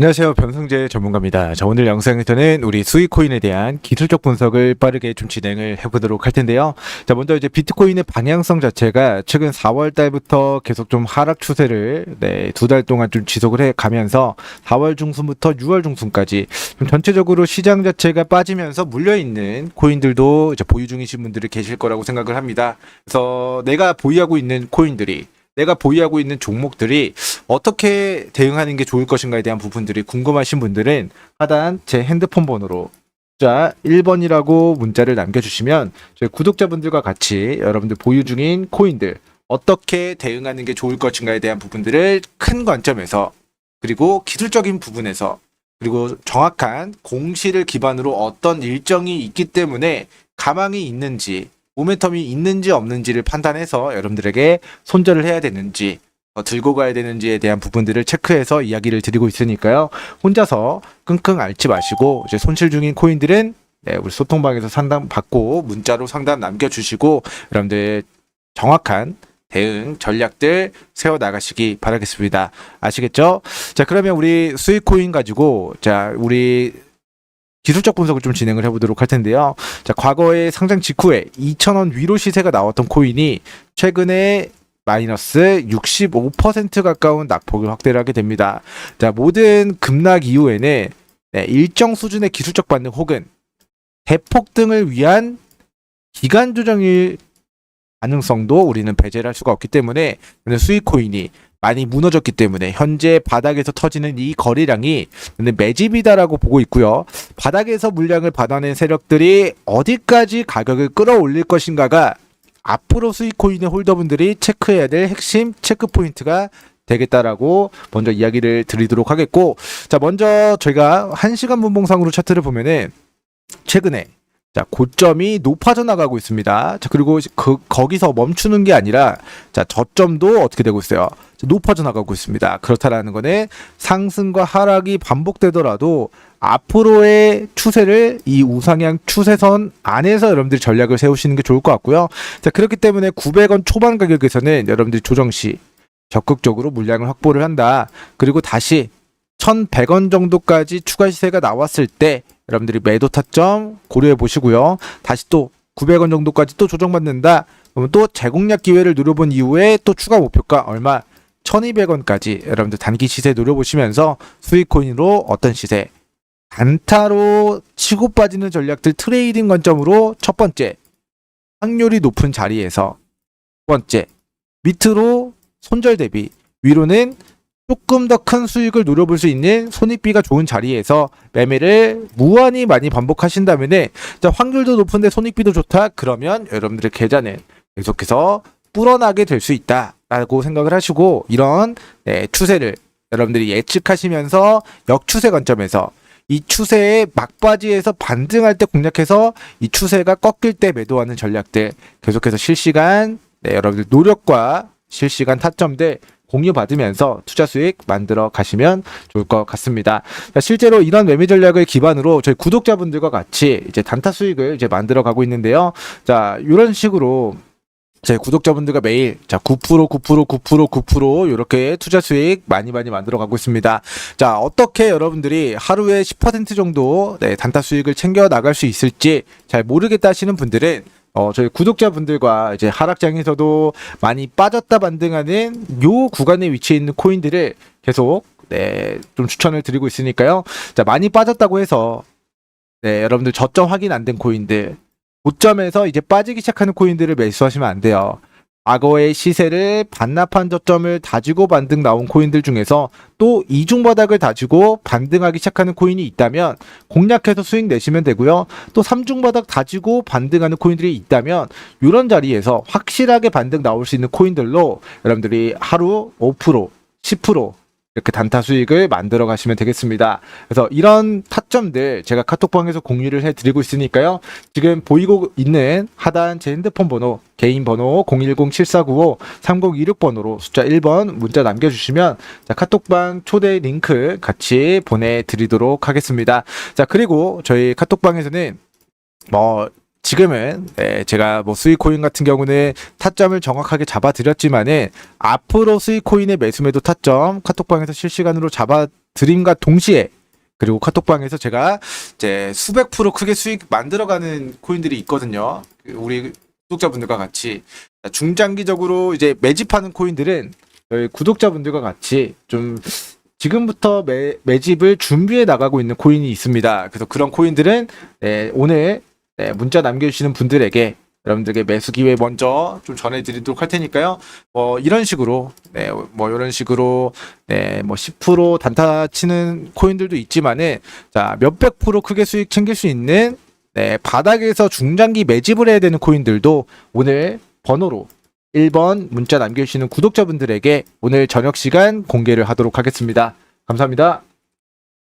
안녕하세요. 변성재 전문가입니다. 자, 오늘 영상에서는 우리 수익코인에 대한 기술적 분석을 빠르게 좀 진행을 해보도록 할 텐데요. 자, 먼저 이제 비트코인의 방향성 자체가 최근 4월 달부터 계속 좀 하락 추세를 네, 두 달 동안 좀 지속을 해 가면서 4월 중순부터 6월 중순까지 좀 전체적으로 시장 자체가 빠지면서 물려있는 코인들도 이제 보유 중이신 분들이 계실 거라고 생각을 합니다. 그래서 내가 보유하고 있는 코인들이 내가 보유하고 있는 종목들이 어떻게 대응하는 게 좋을 것인가에 대한 부분들이 궁금하신 분들은 하단 제 핸드폰 번호로 자 1번이라고 문자를 남겨주시면 저희 구독자분들과 같이 여러분들 보유 중인 코인들 어떻게 대응하는 게 좋을 것인가에 대한 부분들을 큰 관점에서 그리고 기술적인 부분에서 그리고 정확한 공시를 기반으로 어떤 일정이 있기 때문에 가망이 있는지 모멘텀이 있는지 없는지를 판단해서 여러분들에게 손절을 해야 되는지 어, 들고 가야 되는지에 대한 부분들을 체크해서 이야기를 드리고 있으니까요. 혼자서 끙끙 앓지 마시고 이제 손실 중인 코인들은 네, 우리 소통방에서 상담 받고 문자로 상담 남겨주시고 여러분들 정확한 대응 전략들 세워 나가시기 바라겠습니다. 아시겠죠? 자 그러면 우리 수익 코인 가지고 자 우리 기술적 분석을 좀 진행을 해보도록 할 텐데요. 자, 과거에 상장 직후에 2,000원 위로 시세가 나왔던 코인이 최근에 마이너스 65% 가까운 낙폭을 확대를 하게 됩니다. 자, 모든 급락 이후에는 네, 일정 수준의 기술적 반등 혹은 대폭 등을 위한 기간 조정일 가능성도 우리는 배제를 할 수가 없기 때문에 수익 코인이 많이 무너졌기 때문에 현재 바닥에서 터지는 이 거래량이 매집이다라고 보고 있고요. 바닥에서 물량을 받아낸 세력들이 어디까지 가격을 끌어올릴 것인가가 앞으로 수익코인의 홀더분들이 체크해야 될 핵심 체크 포인트가 되겠다라고 먼저 이야기를 드리도록 하겠고 자 먼저 저희가 1시간 분봉상으로 차트를 보면은 최근에 자 고점이 높아져 나가고 있습니다. 자 그리고 그 거기서 멈추는 게 아니라 자 저점도 어떻게 되고 있어요? 자, 높아져 나가고 있습니다. 그렇다라는 거는 상승과 하락이 반복되더라도 앞으로의 추세를 이 우상향 추세선 안에서 여러분들이 전략을 세우시는 게 좋을 것 같고요. 자 그렇기 때문에 900원 초반 가격에서는 여러분들이 조정 시 적극적으로 물량을 확보를 한다. 그리고 다시 1,100원 정도까지 추가 시세가 나왔을 때 여러분들이 매도 타점 고려해 보시고요. 다시 또 900원 정도까지 또 조정받는다. 그러면 또 재공략 기회를 누려본 이후에 또 추가 목표가 얼마 1200원까지 여러분들 단기 시세 노려보시면서 수익 코인으로 어떤 시세 단타로 치고 빠지는 전략들 트레이딩 관점으로 첫 번째 확률이 높은 자리에서 두 번째 밑으로 손절 대비 위로는 조금 더 큰 수익을 노려볼 수 있는 손익비가 좋은 자리에서 매매를 무한히 많이 반복하신다면은 자, 확률도 높은데 손익비도 좋다? 그러면 여러분들의 계좌는 계속해서 불어나게 될 수 있다라고 생각을 하시고 이런 네, 추세를 여러분들이 예측하시면서 역추세 관점에서 이 추세의 막바지에서 반등할 때 공략해서 이 추세가 꺾일 때 매도하는 전략들 계속해서 실시간 네, 여러분들 노력과 실시간 타점들 공유 받으면서 투자 수익 만들어 가시면 좋을 것 같습니다. 자, 실제로 이런 매매 전략을 기반으로 저희 구독자분들과 같이 이제 단타 수익을 이제 만들어 가고 있는데요. 자, 이런 식으로 제 구독자분들과 매일 자 9% 9% 9% 9% 이렇게 투자 수익 많이 많이 만들어 가고 있습니다. 자 어떻게 여러분들이 하루에 10% 정도 네, 단타 수익을 챙겨 나갈 수 있을지 잘 모르겠다 하시는 분들은 어, 저희 구독자분들과 이제 하락장에서도 많이 빠졌다 반등하는 요 구간에 위치해 있는 코인들을 계속 네, 좀 추천을 드리고 있으니까요. 자, 많이 빠졌다고 해서 네, 여러분들 저점 확인 안 된 코인들 고점에서 이제 빠지기 시작하는 코인들을 매수하시면 안 돼요. 과거의 시세를 반납한 저점을 다지고 반등 나온 코인들 중에서 또 이중 바닥을 다지고 반등하기 시작하는 코인이 있다면 공략해서 수익 내시면 되고요. 또 삼중 바닥 다지고 반등하는 코인들이 있다면 이런 자리에서 확실하게 반등 나올 수 있는 코인들로 여러분들이 하루 5% 10% 이렇게 단타 수익을 만들어 가시면 되겠습니다. 그래서 이런 타점들 제가 카톡방에서 공유를 해드리고 있으니까요. 지금 보이고 있는 하단 제 핸드폰 번호, 개인 번호 010-7495-3026번호로 숫자 1번 문자 남겨주시면 자, 카톡방 초대 링크 같이 보내드리도록 하겠습니다. 자, 그리고 저희 카톡방에서는 뭐 지금은 네, 제가 뭐 수익코인 같은 경우는 타점을 정확하게 잡아드렸지만은 앞으로 수익코인의 매수매도 타점 카톡방에서 실시간으로 잡아드림과 동시에 그리고 카톡방에서 제가 이제 수백 프로 크게 수익 만들어가는 코인들이 있거든요. 그 우리 구독자분들과 같이 중장기적으로 이제 매집하는 코인들은 저희 구독자분들과 같이 좀 지금부터 매, 매집을 준비해 나가고 있는 코인이 있습니다. 그래서 그런 코인들은 네, 오늘 네, 문자 남겨주시는 분들에게 여러분들에게 매수 기회 먼저 좀 전해드리도록 할 테니까요. 뭐 이런 식으로 네, 뭐 이런 식으로 네, 뭐 10% 단타 치는 코인들도 있지만은 자 몇백 프로 크게 수익 챙길 수 있는 네, 바닥에서 중장기 매집을 해야 되는 코인들도 오늘 번호로 1번 문자 남겨주시는 구독자분들에게 오늘 저녁 시간 공개를 하도록 하겠습니다. 감사합니다.